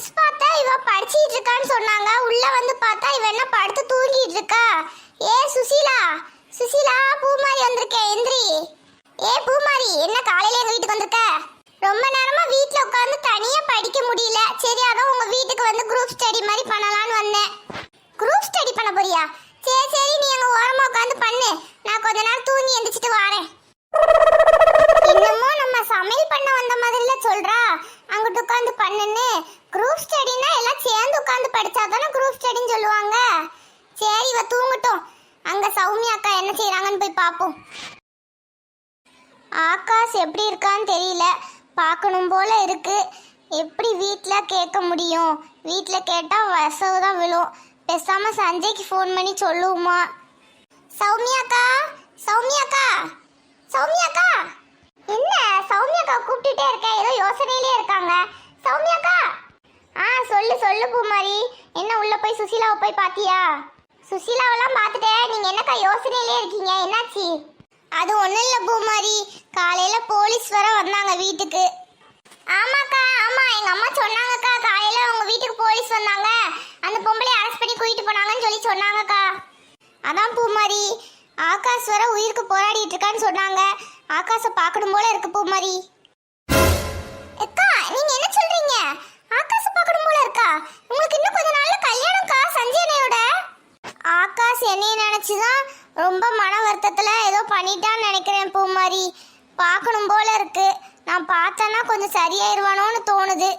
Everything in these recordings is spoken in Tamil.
நியூஸ் பார்த்தா இவ படிச்சிட்டு இருக்கான்னு சொன்னாங்க. உள்ள வந்து பார்த்தா இவ என்ன படுத்து தூங்கிட்டு இருக்கா? ஏ சுசீலா சுசீலா பூமாரி வந்திருக்கே எந்திரி. ஏ பூமாரி என்ன காலையில எங்க வீட்டுக்கு வந்திருக்க? ரொம்ப நேரமா வீட்ல உட்கார்ந்து தனியா படிக்க முடியல. சரி அதான் உங்க வீட்டுக்கு வந்து குரூப் ஸ்டடி மாதிரி பண்ணலாம்னு வந்தேன். குரூப் ஸ்டடி பண்ண போறியா? சரி சரி நீ அங்க ஓரமா உட்கார்ந்து பண்ணு நான் கொஞ்ச நேரம் தூங்கி எந்திரிச்சிட்டு வரேன் இன்னமும் நம்ம சமையல் பண்ண வந்த மாதிரில சொல்றா அங்கிட்டு உட்காந்து பண்ணுன்னு குரூப் ஸ்டடினா எல்லாம் சேர்ந்து உட்காந்து படிச்சா தானே சொல்லுவாங்க. சரி இவ தூங்கட்டும். அங்க சௌமியா அக்கா என்ன செய்யறாங்கன்னு போய் பார்ப்போம் ஆகாஷ் எப்படி இருக்கான்னு தெரியல. பார்க்கணும் போல இருக்கு. எப்படி வீட்டில் கேட்க முடியும்? வீட்டில் கேட்டால் வசவு தான் விழும். பேசாம சஞ்சய்க்கு ஃபோன் பண்ணி சொல்லுவோமா? சௌமியா சௌமியாக்கா சௌமியாக்கா என்ன சௌமியாக்கா கூப்பிட்டுட்டே இருக்க ஏதோ யோசனையிலே இருக்காங்க சௌமியாக்கா ஆ சொல்லு சொல்லு பூமாரி என்ன உள்ள போய் சுசிலாவை போய் பாத்தியா? சுசிலாவெல்லாம் பார்த்துட்டேன் நீங்க என்னக்கா யோசனையிலே இருக்கீங்க? என்னாச்சு? அது ஒன்றும் இல்லை பூமாரி. காலையில் போலீஸ் வர வந்தாங்க வீட்டுக்கு. ஆமாக்கா ஆமா. எங்க அம்மா சொன்னாங்கக்கா காலையில் அவங்க வீட்டுக்கு போலீஸ் வந்தாங்க. அந்த பொம்பளை அரெஸ்ட் பண்ணி கூட்டிட்டு போனாங்கன்னு சொல்லி சொன்னாங்கக்கா. அதான் பூமாரி. ஆகாஷ் வர உயிருக்கு போராடிட்டு இருக்கான்னு சொன்னாங்க. ஆகாஷை பார்க்கணும் போல இருக்கு பூமாரி. அக்கா நீங்க என்ன சொல்றீங்க? ஆகாஷை பார்க்கணும் போல இருக்கா? உங்களுக்கு இன்னும் கொஞ்சம் என்னையை நினச்சி தான் ரொம்ப மன வருத்தத்தில் ஏதோ பண்ணிட்டான்னு நினைக்கிறேன் பூமாரி. பார்க்கணும் போல இருக்கு. நான் பார்த்தேன்னா கொஞ்சம் சரியாயிருவானோன்னு தோணுது.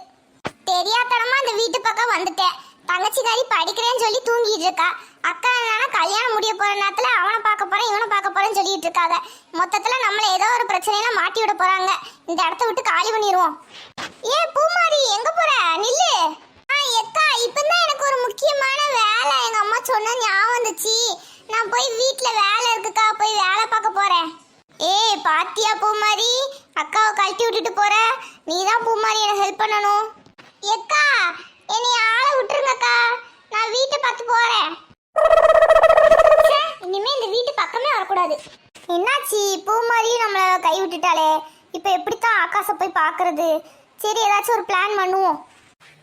தெரியாதனமா அந்த வீட்டு பக்கம் வந்துட்டேன். தங்கச்சிக்காரி படிக்கிறேன்னு சொல்லி தூங்கிட்டு இருக்கா. அக்கா என்னன்னா கல்யாணம் முடிய போற நேரத்துல அவனை பார்க்க போறேன் இவனை பார்க்க போறேன்னு சொல்லிட்டு இருக்காங்க. மொத்தத்துல நம்மள ஏதோ ஒரு பிரச்சனையில மாட்டி விட போறாங்க. இந்த இடத்த விட்டு காலி பண்ணிடுவோம் ஏ பூமாரி எங்க போற? நில்லு. இப்பதான் எனக்கு ஒரு முக்கியமான வேலை. எங்க அம்மா சொன்ன ஞாபகம் வந்துச்சு. நான் போய் வீட்ல வேலை இருக்குக்கா போய் வேலை பார்க்க போறேன். ஏய் பாத்தியா பூமாரி? அக்காவை கழட்டி விட்டுட்டு போற. நீ தான் பூமாரி எனக்கு ஹெல்ப் பண்ணணும். எக்கா என்னை ஆளை விட்டுருங்கக்கா. நான் வீட்டை பார்த்து போறேன். இனிமேல் இனிமே இந்த வீட்டு பக்கமே வரக்கூடாது. என்னாச்சு? மாதிரி நம்மளை கை விட்டுட்டாளே. இப்போ எப்படித்தான் ஆகாசம் போய் பார்க்கறது? சரி ஏதாச்சும் ஒரு பிளான் பண்ணுவோம்.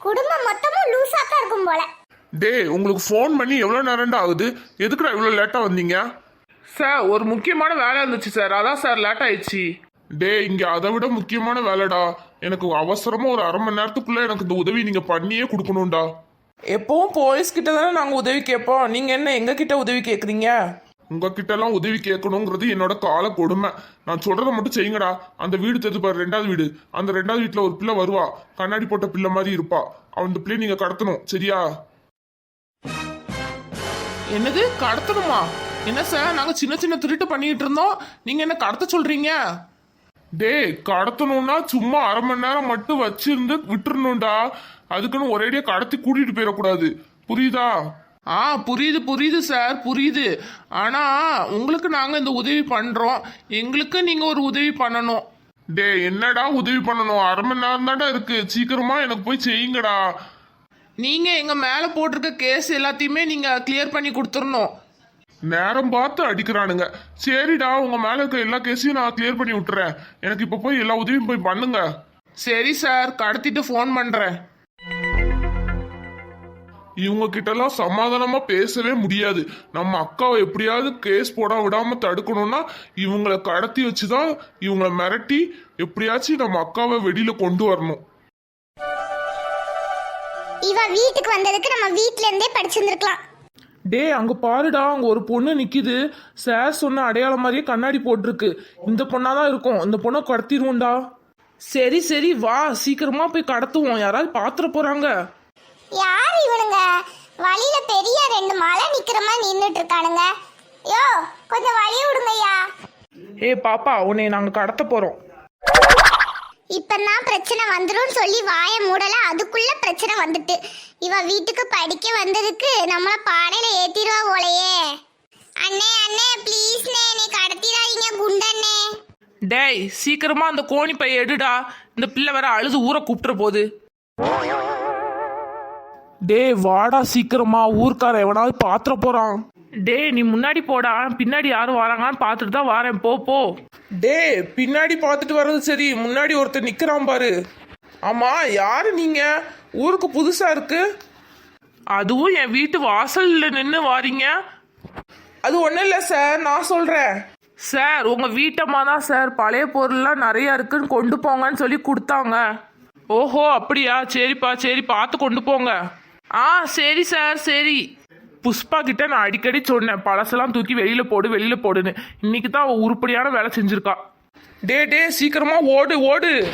குடும்பம் மொத்தமும் தான் இருக்கும் போல. டேய் உங்களுக்கு ஃபோன் பண்ணி எவ்வளோ நேரம்டா ஆகுது? எதுக்குடா இவ்வளோ லேட்டாக வந்தீங்க? சார் ஒரு முக்கியமான வேலை இருந்துச்சு சார். அதான் சார் லேட் ஆயிடுச்சு. டேய் இங்கே அதை விட முக்கியமான வேலைடா. எனக்கு அவசரமாக ஒரு அரை மணி நேரத்துக்குள்ளே எனக்கு இந்த உதவி நீங்கள் பண்ணியே கொடுக்கணும்டா. எப்பவும் போலீஸ் கிட்ட தானே நாங்கள் உதவி கேட்போம். நீங்கள் என்ன எங்க கிட்ட உதவி கேட்குறீங்க உங்ககிட்டலாம் உதவி கேட்கணுங்கிறது என்னோட கால கொடுமை. நான் சொல்றதை மட்டும் செய்யுங்கடா. அந்த வீடு தெரிஞ்சு பாரு ரெண்டாவது வீடு. அந்த ரெண்டாவது வீட்டில் ஒரு பிள்ளை வருவா. கண்ணாடி போட்ட பிள்ளை மாதிரி இருப்பா. அந்த பிள்ளைய நீங்கள் கடத்தணும். சரியா? என்னது? கடத்தணுமா? என்ன சார் நாங்கள் சின்ன சின்ன திருட்டு பண்ணிட்டு இருந்தோம். நீங்கள் என்ன கடத்த சொல்றீங்க? டேய் கடத்தணும்னா சும்மா அரை மணி நேரம் மட்டும் வச்சிருந்து விட்டுறணும்டா. அதுக்குன்னு ஒரேடியா கடத்தி கூட்டிட்டு போயிடக்கூடாது. புரியுதா? ஆ புரியுது புரியுது சார் புரியுது. ஆனால் உங்களுக்கு நாங்கள் இந்த உதவி பண்ணுறோம் எங்களுக்கு நீங்கள் ஒரு உதவி பண்ணணும். டேய் என்னடா உதவி பண்ணணும்? அரை மணி நேரம் தான்டா இருக்கு. சீக்கிரமா எனக்கு போய் செய்யுங்கடா. நீங்கள் எங்கள் மேலே போட்டிருக்க கேஸ் எல்லாத்தையுமே நீங்கள் கிளியர் பண்ணி கொடுத்துடணும். நேரம் பார்த்து அடிக்கிறானுங்க. சரிடா உங்க மேல இருக்க எல்லா கேஸையும் நான் கிளியர் பண்ணி விட்டுறேன். எனக்கு இப்ப போய் எல்லா உதவியும் போய் பண்ணுங்க. சரி சார் கடத்திட்டு ஃபோன் பண்ணுறேன் இவங்க கிட்டலாம் சமாதானமா பேசவே முடியாது. நம்ம அக்காவை எப்படியாவது கேஸ் போட விடாம தடுக்கணும்னா இவங்கள கடத்தி வச்சுதான் இவங்கள மிரட்டி எப்படியாச்சும் நம்ம அக்காவை வெளியில கொண்டு வரணும். இவ வீட்டுக்கு வந்ததுக்கு நம்ம வீட்ல இருந்தே படிச்சிருந்திருக்கலாம். டேய் அங்க பாருடா அங்க ஒரு பொண்ணு நிக்குது. சார் சொன்ன அடையாளம் மாதிரியே கண்ணாடி போட்டிருக்கு. இந்த பொண்ணா தான் இருக்கும். இந்த பொண்ணை கடத்திடுவோம்டா. சரி சரி வா. சீக்கிரமா போய் கடத்துவோம். யாராவது பாத்துற போறாங்க. யார் இவனுங்க? வழியில பெரிய ரெண்டு மலை நிக்கிற மாதிரி நின்னுட்டு இருக்கானுங்க யோ கொஞ்சம் வழி விடுங்கய்யா. ஏய் பாப்பா உன்னை நாங்க கடத்த போறோம். இப்பதான் பிரச்சனை வந்துரும் சொல்லி வாய மூடல அதுக்குள்ள பிரச்சனை வந்துட்டு. இவ வீட்டுக்கு படிக்க வந்ததுக்கு நம்மள பாடையில ஏத்திடுவா போலயே. அண்ணே அண்ணே ப்ளீஸ்ண்ணே நீ கடத்திடாதீங்க குண்டண்ணே. டேய் சீக்கிரமா அந்த கோணி பைய எடுடா. இந்த பிள்ளை வேற அழுது ஊரை கூப்பிட்டுற போகுது டேய் வாடா சீக்கிரமா ஊர்க்கார எவனாவது பாத்திர போறான். டேய் நீ முன்னாடி போடா பின்னாடி யாரும் வராங்கன்னு பார்த்துட்டு தான் வரேன் போ போ. டேய் பின்னாடி பார்த்துட்டு வர்றது சரி முன்னாடி ஒருத்தர் நிக்கிறான் பாரு. ஆமா யாரு நீங்க? ஊருக்கு புதுசா இருக்கு? அதுவும் என் வீட்டு வாசல்ல நின்று வாரீங்க? அது ஒன்றும் இல்லை சார் நான் சொல்கிறேன் சார் உங்கள் வீட்டம்மா தான் சார். பழைய பொருள்லாம் நிறையா இருக்குன்னு கொண்டு போங்கன்னு சொல்லி கொடுத்தாங்க. ஓஹோ அப்படியா? சரிப்பா சரி பார்த்து கொண்டு போங்க. ஆ சரி சார் சரி. புஷ்பா கிட்ட நான் அடிக்கடி சொன்னேன் பழசெல்லாம் தூக்கி வெளியில் போடு வெளியில் போடுன்னு. இன்னைக்கு தான் அவள் உருப்படியான வேலை செஞ்சுருக்கா. டே டே சீக்கிரமாக ஓடு ஓடு.